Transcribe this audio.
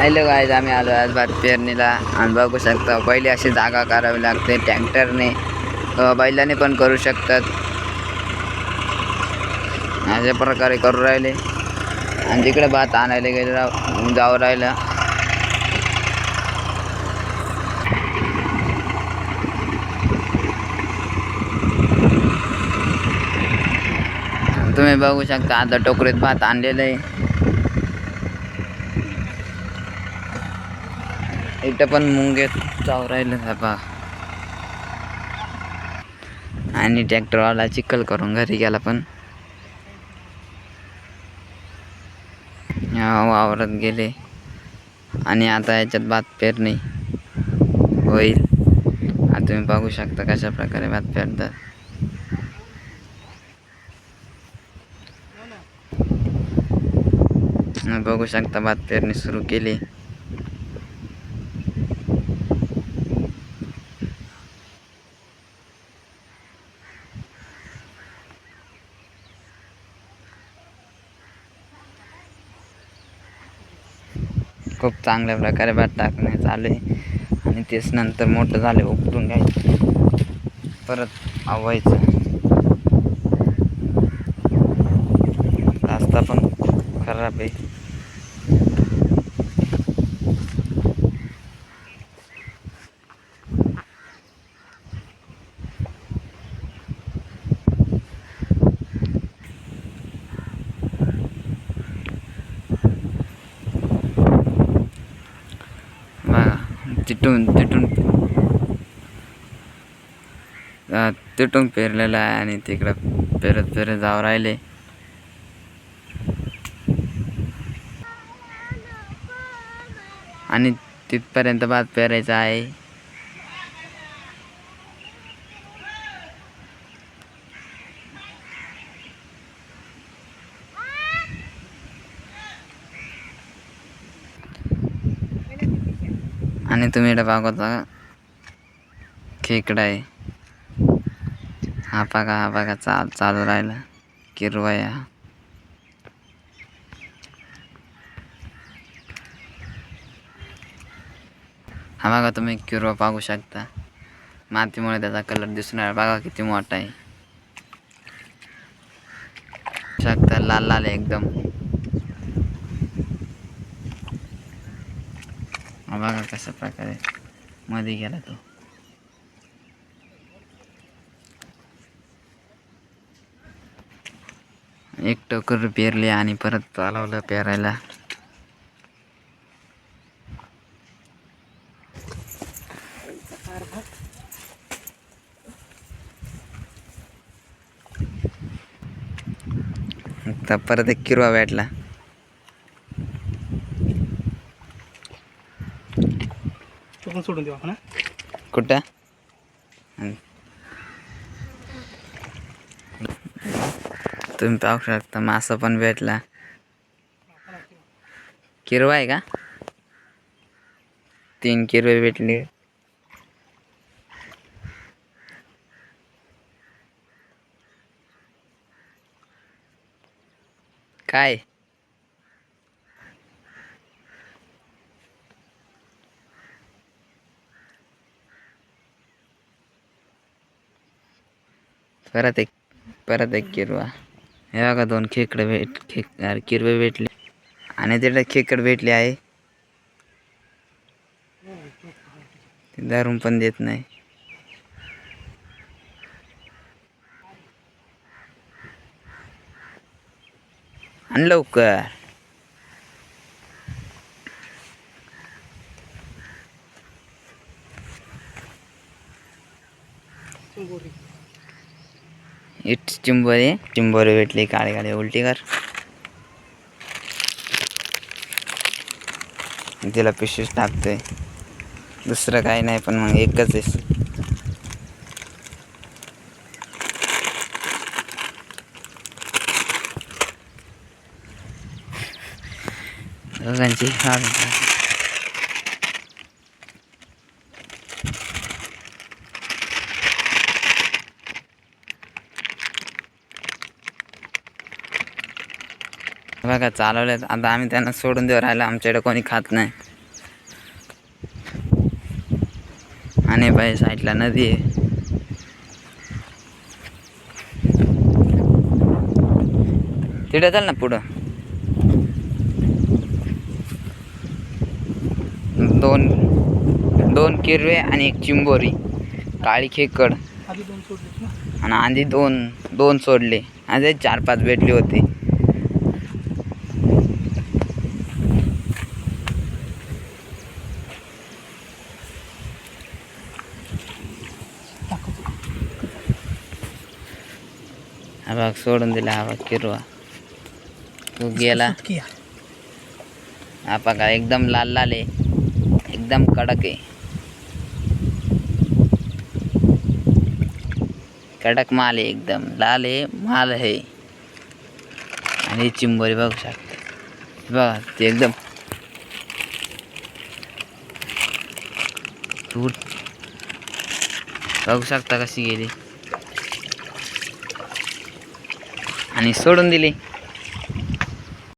Hello guys आम्ही आलो आज भात पेरणीला. आणि बघू शकता पहिले अशी जागा करावी लागते ट्रॅक्टरने. बैलाने पण करू शकतात. अशा प्रकारे करू राहिले. आणि तिकडे भात आणायला गेले जाऊ राहिलं. तुम्ही बघू शकता आता टोकरीत भात आणलेलं आहे. इथं पण मुंगेत जाऊ राहिलं बा आणि ट्रॅक्टरवाला चिखल करून घरी गेला पण. वावरत गेले. आणि आता याच्यात भात पेरणी होईल. आता तुम्ही बघू शकता कशा प्रकारे भात पेरतात. बघू शकता भात पेरणी सुरू केली. खूप चांगल्या प्रकारे भात टाकणे चालू आहे. आणि तेच नंतर मोठं झाले उपटून घ्यायचं. परत आवायचं रास्ता पण खराब आहे बघा तिथून तिथून. तिथून पेरलेलं आहे आणि तिकडं पेरत पेरत जाऊ राहिले. आणि तिथपर्यंत भात पेरायचा आहे. आणि तुम्ही इकडे बघता खेकडा आहे हा बघा हा पागा चाल चालू राहिला. किरवया. हा बघा तुम्ही किरवा पाहू शकता. मातीमुळे त्याचा कलर दिसून राहिला. बघा किती मोठा आहे. शकता लाल लाल आहे एकदम. बघा कशा प्रकारे मध्ये गेला तो. एक टोकर पेरली आणि परत चालवलं पेरायला. आता परत एक किरवा भेटला तो पण सोडून देऊ आपण कुठं? तुम्ही पाहू शकता मासा पण भेटला. किरवा आहे का? तीन किरवे भेटले. काय? परत एक परत एक किरवा. हे बघा दोन खेकडं भेट खेक किरवे भेटले. आणि तिकडे खेकड भेटले आहे. ते धरून पण देत नाही. आणि लवकर. चिंबोरी. इट चिंबोरे. चिंबोरे भेटली काळे काळे उलटी कर. तिला पिशवीच टाकतोय. दुसरं काही नाही पण मग एकच आहे. दोघांची. हा बघा चालवलेत. आता आम्ही त्यांना सोडून देऊ राहिला. आमच्याकडे कोणी खात नाही. आणि बाई साईडला नदी आहे. तिथे चाल ना पुढं. दोन दोन किरवे आणि एक चिंबोरी. काळी खेकड. आणि आधी दोन दोन सोडले. आणि चार पाच भेटली होती. हा सोडून दिला हा किरवा तू गेला. हा बघा एकदम लाल लाल आहे एकदम कडक आहे कडक माल आहे एकदम लाल आहे माल आहे आणि चिंबोरी बघू शकता बघा ते एकदम तूट बघू शकता कशी गेली आणि सोडून दिली.